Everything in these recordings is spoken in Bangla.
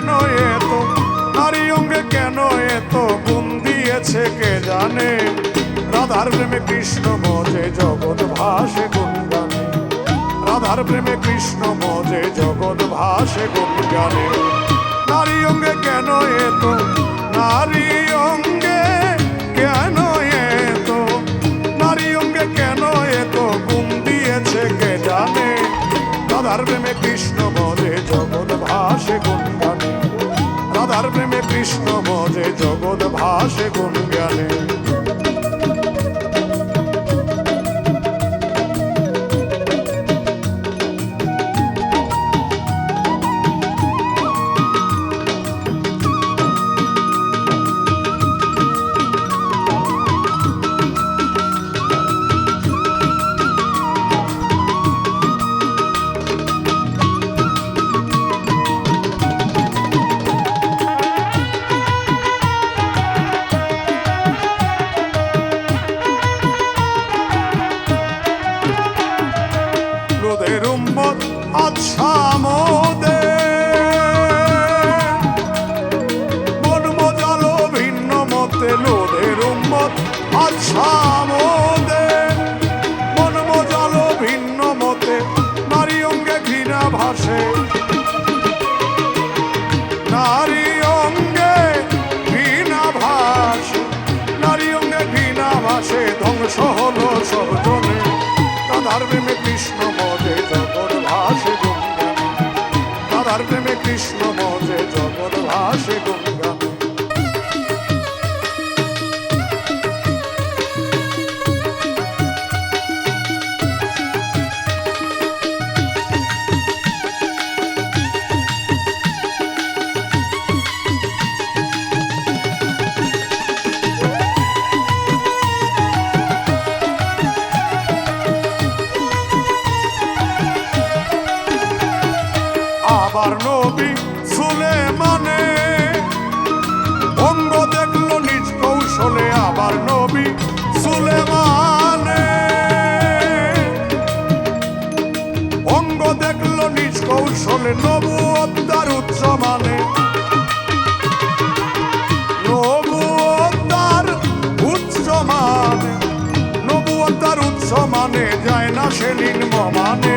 কেন এত? নারী অঙ্গে কেন এত? গুণ দিয়েছে কে জানে? রাধার প্রেমে কৃষ্ণ মজে জগৎ ভাসে গুণ গানে রাধার প্রেমে কৃষ্ণ মজে জগৎ ভাসে গুণ গানে নারী অঙ্গে কেন এত? নারী অঙ্গে কেন এত? নারী অঙ্গে কেন এত? গুণ দিয়েছে কে জানে? রাধার প্রেমে কৃষ্ণ প্রেমে কৃষ্ণ মজে জগৎ ভাসে গুণ জ্ঞানে? Boże. সুলেমানে অঙ্গ দেখল নিজ কৌশলে আবার নবী সুলেমানে। অঙ্গ দেখল নিজ কৌশলে মানে নবুয়তার উচ্চ মানে নবুয়তার উচ্চ মানে যায় না সে নিম্ন মানে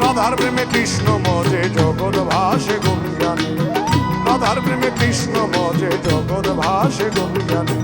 রাধার প্রেমে কৃষ্ণ মজে জগৎ ভাসে গুঞ্জানে। রাধার প্রেমে কৃষ্ণ মজে জগৎ ভাসে গুঞ্জানে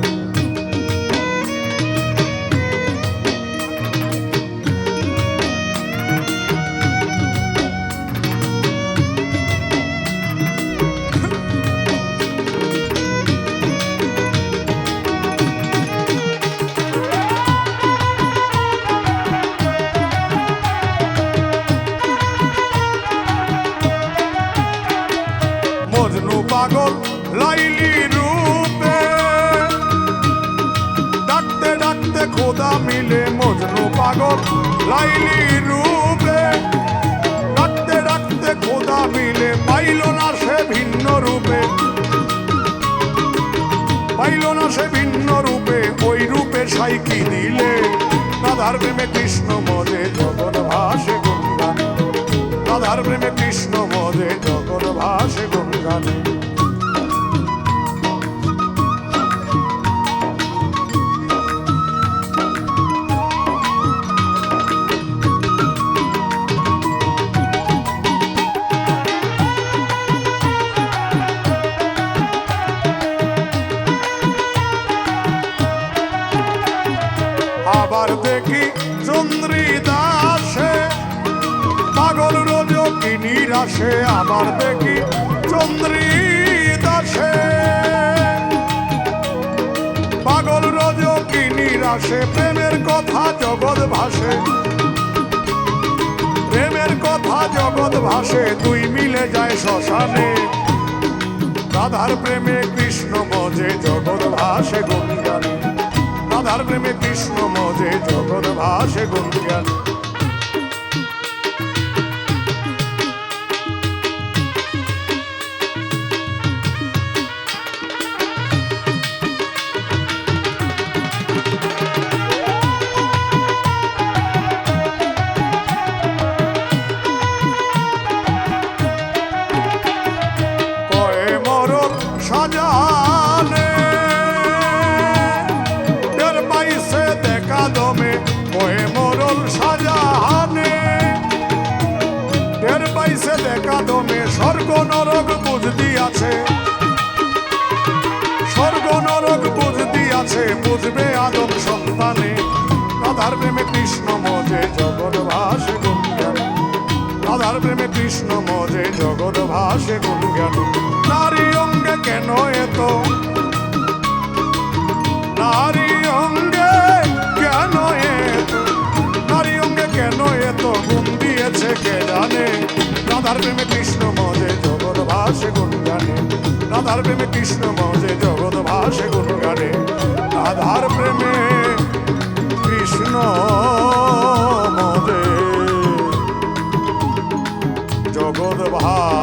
লাইলি রূপে। ডাকতে ডাকতে খোদা মিলে মজনু পাগল। লাইলি রূপে। ডাকতে ডাকতে খোদা মিলে পাইল না সে ভিন্ন রূপে। পাইল না সে ভিন্ন রূপে, ওই রূপে সাইকি দিলে। রাধার প্রেমে কৃষ্ণ মজে জগৎ ভাসে গুণগান রাধার প্রেমে কৃষ্ণ মজে জগৎ ভাসে গুণগানে আবার দেখি চন্দ্রী দাসে। পাগল রোজ কিনি রাসে আবার দেখি চন্দ্রী দাসে। পাগল রোজ কিনি রাসে প্রেমের কথা জগৎ ভাসে। প্রেমের কথা জগৎ ভাসে, দুই মিলে যায় শ্মশানে। রাধার প্রেমে কৃষ্ণ মজে, জগৎ ভাসে গুঞ্জানে রাধার প্রেমে কৃষ্ণ মজে জগৎ ভাসে গুঞ্জানে দিয়াছে স্বর্গ নরক দিয়াছে বুঝবে আদম সন্তানে। রাধার প্রেমে কৃষ্ণ মজে জগৎ ভাসে রাধার প্রেমে কৃষ্ণ মজে জগৎ ভাসে নারী অঙ্গে কেন এত? নারী অঙ্গে কেন এত? নারী অঙ্গে কেন এত? গুণ দিয়েছে কে জানে? রাধার প্রেমে কৃষ্ণ মজে জগৎ ভাসে রাধার প্রেমে কৃষ্ণ মজে জগৎ ভাসে গুণ গানে। রাধার প্রেমে কৃষ্ণ মজে জগৎ ভাস